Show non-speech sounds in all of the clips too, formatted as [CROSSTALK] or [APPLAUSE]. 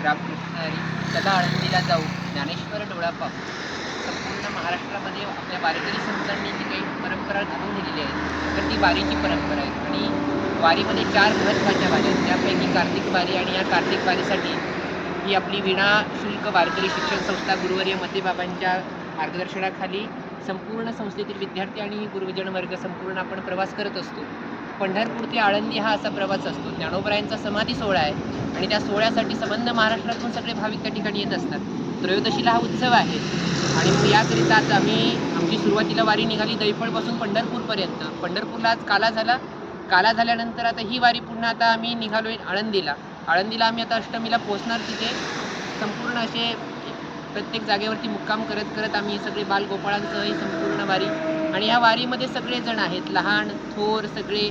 सदा आळंदीला जाऊ ज्ञानेश्वर डोळा पाहू. संपूर्ण महाराष्ट्रामध्ये आपल्या वारकरी संतांनी जी काही परंपरा घालून दिलेली आहे तर ती वारीची परंपरा आहे आणि वारीमध्ये चार महत्त्वाच्या वाऱ्या आहेत. त्यापैकी कार्तिक वारी आणि या कार्तिक वारीसाठी ही आपली विना शुल्क वारकरी शिक्षण संस्था गुरुवर्य मतेबाबांच्या मार्गदर्शनाखाली संपूर्ण संस्थेतील विद्यार्थी आणि गुरुजन वर्ग संपूर्ण आपण प्रवास करत असतो. पंढरपूर ते आळंदी हा असा प्रवास असतो. ज्ञानोबरायांचा समाधी सोहळा आहे आणि त्या सोहळ्यासाठी संबंध महाराष्ट्रातून सगळे भाविक त्या ठिकाणी येत असतात. त्रयोदशीला हा उत्सव आहे आणि मग याकरिता आज आम्ही आमची सुरुवातीला वारी निघाली दैफळपासून पंढरपूरपर्यंत. पंढरपूरला आज काला झाला. काला झाल्यानंतर आता ही वारी पुन्हा आता आम्ही निघालोय आळंदीला. आळंदीला आम्ही आता अष्टमीला पोहोचणार तिथे. संपूर्ण असे प्रत्येक जागेवरती मुक्काम करत करत आम्ही सगळे बालगोपाळांसह ही संपूर्ण वारी आणि ह्या वारीमध्ये सगळे जण आहेत. लहान थोर सगळे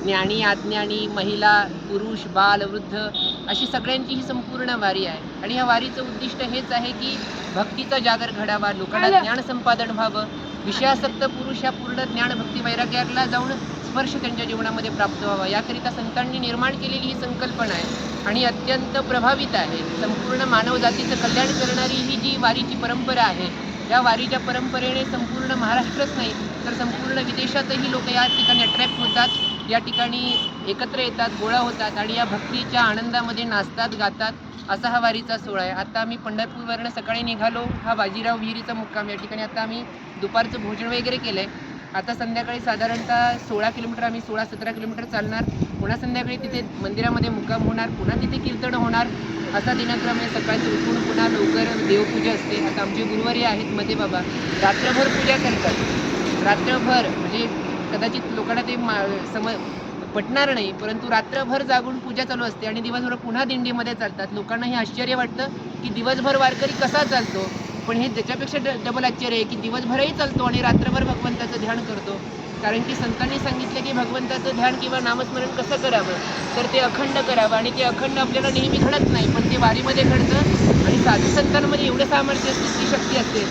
ज्ञानी अज्ञानी महिला पुरुष बाल वृद्ध अशी सगळ्यांची ही संपूर्ण वारी आहे. आणि ह्या वारीचं उद्दिष्ट हेच आहे की भक्तीचा जागर घडावा लोकांना ज्ञान संपादन व्हावं. विषयासक्त पुरुष ह्या पूर्ण ज्ञान भक्ती वैराग्याला जाऊन स्पर्श त्यांच्या जीवनामध्ये प्राप्त व्हावा. याकरिता संतांनी निर्माण केलेली ही संकल्पना आहे आणि अत्यंत प्रभावित आहे. संपूर्ण मानवजातीचं कल्याण करणारी ही जी वारीची परंपरा आहे या वारीच्या परंपरेने संपूर्ण महाराष्ट्रच नाही तर संपूर्ण विदेशातही लोक या ठिकाणी अट्रॅक्ट होतात. या ठिकाणी एकत्र येतात गोळा होतात आणि या भक्तीच्या आनंदामध्ये नाचतात गातात. असा हा वारीचा सोहळा आहे. आता आम्ही पंढरपूरवरनं सकाळी निघालो. हा बाजीराव विहिरीचा मुक्काम या ठिकाणी आता आम्ही दुपारचं भोजन वगैरे केलं आहे आता संध्याकाळी साधारणतः सोळा किलोमीटर आम्ही सोळा सतरा किलोमीटर चालणार. पुन्हा संध्याकाळी तिथे मंदिरामध्ये मुक्काम होणार पुन्हा तिथे कीर्तन होणार असा दिनक्रम आहे. सकाळचं उठून पुन्हा लवकर देवपूजा असते. आता आमचे गुरुवारी आहेत मध्ये बाबा. रात्रभर पूजा करतात. रात्रभर म्हणजे कदाचित लोकांना ते मा सम पटणार नाही परंतु रात्रभर जागून पूजा चालू असते आणि दिवसभर पुन्हा दिंडीमध्ये चालतात. लोकांना हे आश्चर्य वाटतं की दिवसभर वारकरी कसा चालतो. पण हे त्याच्यापेक्षा ड डबल आश्चर्य आहे की दिवसभरही चालतो आणि रात्रभर भगवंताचं ध्यान करतो. कारण की संतांनी सांगितलं की भगवंताचं ध्यान किंवा नामस्मरण कसं करावं? तर ते अखंड करावं आणि ते अखंड आपल्याला नेहमी घडत नाही पण ते वारीमध्ये घडतं आणि साधू संतांमध्ये एवढं सामर्थ्य असते ती शक्ती असते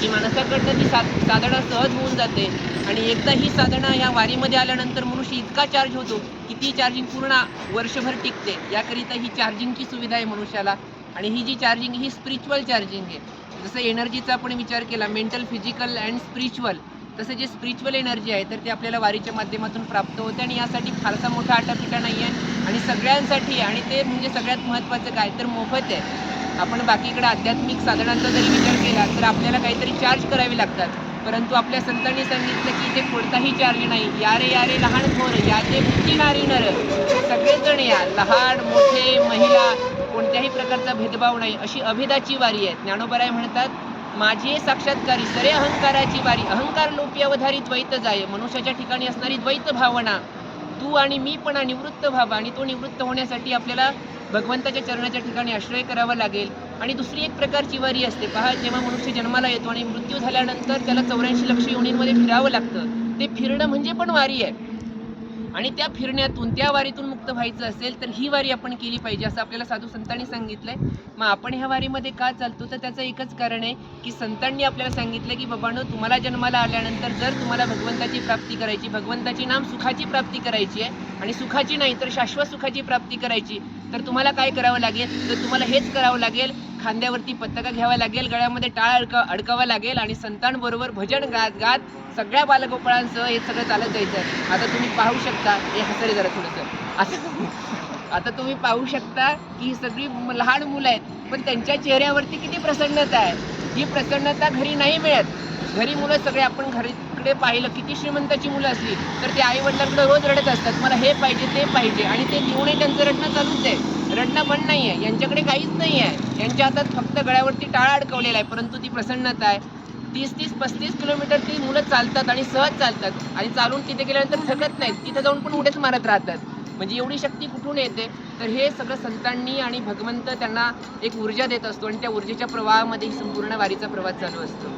की माणसाकडनं ती सा साधना सहज होऊन जाते. आणि एकदा ही साधना या वारीमध्ये आल्यानंतर मनुष्य इतका चार्ज होतो की ती चार्जिंग पूर्ण वर्षभर टिकते. याकरिता ही चार्जिंगची सुविधा आहे मनुष्याला आणि ही जी चार्जिंग ही स्पिरिच्युअल चार्जिंग आहे. जसं एनर्जीचा आपण विचार केला मेंटल फिजिकल अँड स्पिरिच्युअल तसं जे स्पिरिच्युअल एनर्जी आहे तर ते आपल्याला वारीच्या माध्यमातून प्राप्त होते आणि यासाठी फारसा मोठा आटापिटा नाही आहे आणि सगळ्यांसाठी आणि ते म्हणजे सगळ्यात महत्त्वाचं काय? तर मोफत आहे. आपण बाकीकडे आध्यात्मिक साधनांचा जरी विचार केला तर आपल्याला काहीतरी चार्ज करावे लागतात. परंतु आपल्या संतांनी सांगितलं की इथे कोणताही चार्ज नाही. यारे यारे लहान थोर या ते बुद्धी नारी नर सगळेजण या. लहान मोठे महिला कोणत्याही प्रकारचा भेदभाव नाही. अशी अभेदाची वारी आहे. ज्ञानोबराय म्हणतात माझी साक्षात्कारी सरे अहंकाराची वारी. अहंकार लोपी अवधारी द्वैत जाय. मनुष्याच्या ठिकाणी असणारी द्वैत भावना. तू आणि मी पण निवृत्त व्हावा आणि तो निवृत्त होण्यासाठी आपल्याला भगवंताच्या चरणाच्या ठिकाणी आश्रय करावा लागेल. आणि दुसरी एक प्रकारची वारी असते. पहा जेव्हा मनुष्य जन्माला येतो आणि मृत्यू झाल्यानंतर त्याला चौऱ्याऐंशी लक्ष योनींमध्ये फिरावं लागतं. ते फिरणं म्हणजे पण वारी आहे. आणि त्या फिरण्यातून त्या वारीतून मुक्त व्हायचं असेल तर ही वारी आपण केली पाहिजे असं आपल्याला साधू संतांनी सांगितलं आहे मग आपण ह्या वारीमध्ये का चालतो? तर त्याचं एकच कारण आहे की संतांनी आपल्याला सांगितलं की बाबांनो तुम्हाला जन्माला आल्यानंतर जर तुम्हाला भगवंताची प्राप्ती करायची भगवंताची नाम सुखाची प्राप्ती करायची आहे आणि सुखाची नाही तर शाश्वत सुखाची प्राप्ती करायची तर तुम्हाला काय करावं लागेल? तर तुम्हाला हेच करावं लागेल खांद्यावरती पताका घ्यावा लागेल गळ्यामध्ये टाळ अडक अडकावा लागेल आणि संतांबरोबर भजन गात गात सगळ्या बालगोपाळांसह हे सगळं चालत जायचं. आहे आता तुम्ही पाहू शकता हे हसरे जरा थोडंसं. आता [LAUGHS] आता तुम्ही पाहू शकता की ही सगळी लहान मुलं आहेत पण त्यांच्या चेहऱ्यावरती किती प्रसन्नता आहे. ही प्रसन्नता घरी नाही मिळत. घरी मुलं सगळे आपण घरीकडे पाहिलं किती श्रीमंताची मुलं असली तर ते आई वडिलांकडे रोज रडत असतात. मला हे पाहिजे ते पाहिजे आणि ते घेऊनही त्यांचं रडणं चालूच आहे. रडणं पण नाही आहे यांच्याकडे काहीच नाही आहे यांच्या हातात फक्त गळ्यावरती टाळा अडकवलेला आहे. परंतु ती प्रसन्नता आहे. तीस तीस पस्तीस किलोमीटर ती मुलं चालतात आणि सहज चालतात. आणि चालून तिथे गेल्यानंतर थकत नाहीत. तिथे जाऊन पण उड्याच मारत राहतात. म्हणजे एवढी शक्ती कुठून येते? तर हे सगळं संतांनी आणि भगवंत त्यांना एक ऊर्जा देत असतो आणि त्या ऊर्जेच्या प्रवाहामध्ये ही संपूर्ण वारीचा प्रवास चालू असतो.